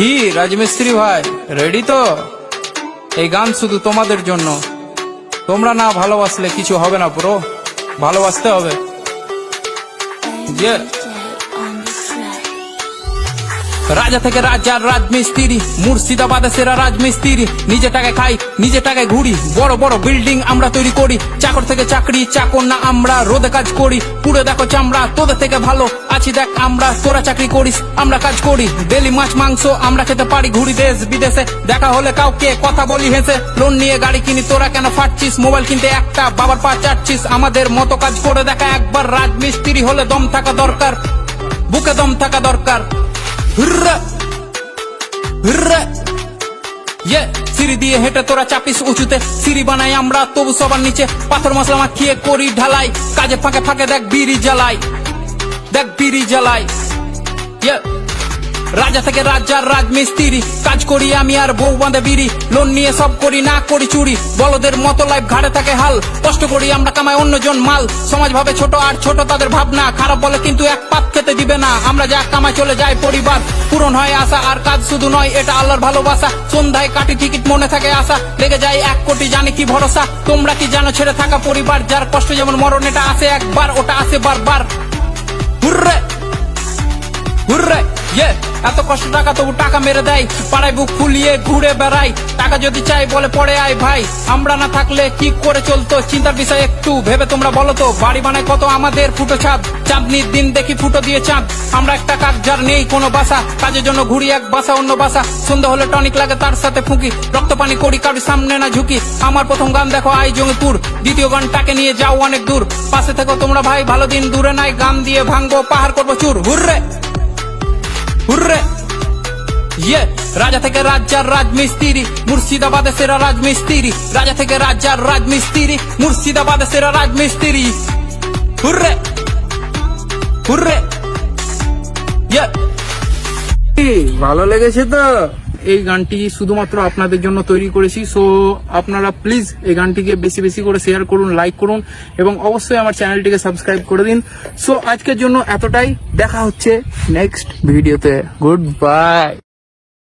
কি রাজমিস্ত্রি ভাই? রেডি তো? এই গান শুধু তোমাদের জন্য। তোমরা না ভালোবাসলে কিছু হবে না পুরো। ভালোবাসতে হবে। Yeah. রাজা থেকে রাজার রাজমিস্ত্রি, মুর্শিদাবাদে সেরা রাজমিস্ত্রি। নিজে টাকায় খাই, নিজে টাকায় ঘুরি। বড় বড় বিল্ডিং আমরা তৈরি করি। চাকর থেকে চাকরি, চাকর না আমরা, রোদে কাজ করি। পুরো দেখো চামড়া, তোদের থেকে ভালো। আছি দেখ আমরা, তোরা চাকরি করিস, আমরা কাজ করি। ডেলি মাছ, মাংস আমরা খেতে পারি ঘুরি দেশ বিদেশে। দেখা হলে কাউকে কথা বলি হেসে। লোন নিয়ে গাড়ি কিনি, তোরা কেন ফাটছিস? মোবাইল কিনতে একটা, বাবার পা চাটছিস। আমাদের মতো কাজ করে দেখা একবার রাজমিস্ত্রি হলে দম থাকা দরকার। বুকে দম থাকা দরকার। সিঁড়ি দিয়ে হেঁটে তোরা চাপিস উঁচুতে সিঁড়ি বানাই আমরা তবু সবার নিচে পাথর মশলা মাখিয়ে করি ঢালাই, কাজে ফাঁকে ফাঁকে দেখ বিড়ি জ্বালাই দেখ বিড়ি জ্বালাই ইয়ে রাজা থেকে রাজার রাজমিস্ত্রি কাজ করি আমি আর বউ বাঁধে বিড়ি। লোন নিয়ে সব করি, না করি চুরি। বলদের মতো লাইফ ঘাড়ে থাকে হাল। কষ্ট করি আমরা, কামাই অন্যজন মাল। সমাজ ভাবে ছোট আর ছোট তাদের ভাবনা। খারাপ বলে কিন্তু এক পাত খেতে দিবে না। আমরা যা কামাই চলে যায় পরিবার। পূরণ হয় আশা, আর কাজ শুধু নয়, এটা আল্লাহর ভালোবাসা। সন্ধ্যায় কাটি টিকিট মনে থাকে আশা। লেগে যায় এক কোটি, জানি কি ভরসা। তোমরা কি জানো, ছেড়ে থাকা পরিবার, যার কষ্ট যেমন মরণ, এটা আসে একবার, ওটা আসে বারবার। হুররে! হুররে! ইয়ে! এত কষ্ট টাকা তবু টাকা মেরে দেয়। পাড়ায় বুক ফুলিয়ে ঘুরে বেড়াই। টাকা যদি চাই বলে পড়ে আয় ভাই। আমরা না থাকলে কি করে চলতো? চিন্তার বিষয় একটু ভেবে তোমরা বলো তো, বাড়ি বানায় কত আমাদের ফুটো ছাদ? চাঁদনির দিন দেখি ফুটো দিয়ে চাঁদ। আমরা একটা কাক যার নেই কোনো বাসা। কাজের জন্য ঘুরি এক বাসা, অন্য বাসা। সন্ধ্যা হলে টনিক লাগে তার সাথে ফুঁকি। রক্ত পানি করি, কারোর সামনে না ঝুঁকি। আমার প্রথম গান দেখো, আই জঙ্গিপুর। দ্বিতীয় গানটাকে নিয়ে যাও অনেক দূর। পাশে থেকো তোমরা ভাই, ভালো দিন দূরে নাই। গান দিয়ে ভাঙবো, পাহাড় করব চুর। হুররে! হুররে ইয়ে রাজা থেকে রাজ্যার রাজমিস্ত্রি মুর্শিদাবাদে সেরা রাজমিস্ত্রি রাজা থেকে রাজ্যার রাজমিস্ত্রি মুর্শিদাবাদে সেরা রাজমিস্ত্রি হুররে হুররে ইয়ে ভালো লেগেছে তো? এই গানটি শুধুমাত্র আপনাদের জন্য তৈরি করেছি। সো আপনারা প্লিজ এই গানটিকে বেশি বেশি করে শেয়ার করুন লাইক করুন এবং অবশ্যই আমার চ্যানেলটিকে সাবস্ক্রাইব করে দিন। সো আজকের জন্য এতটাই। দেখা হচ্ছে নেক্সট ভিডিওতে গুড বাই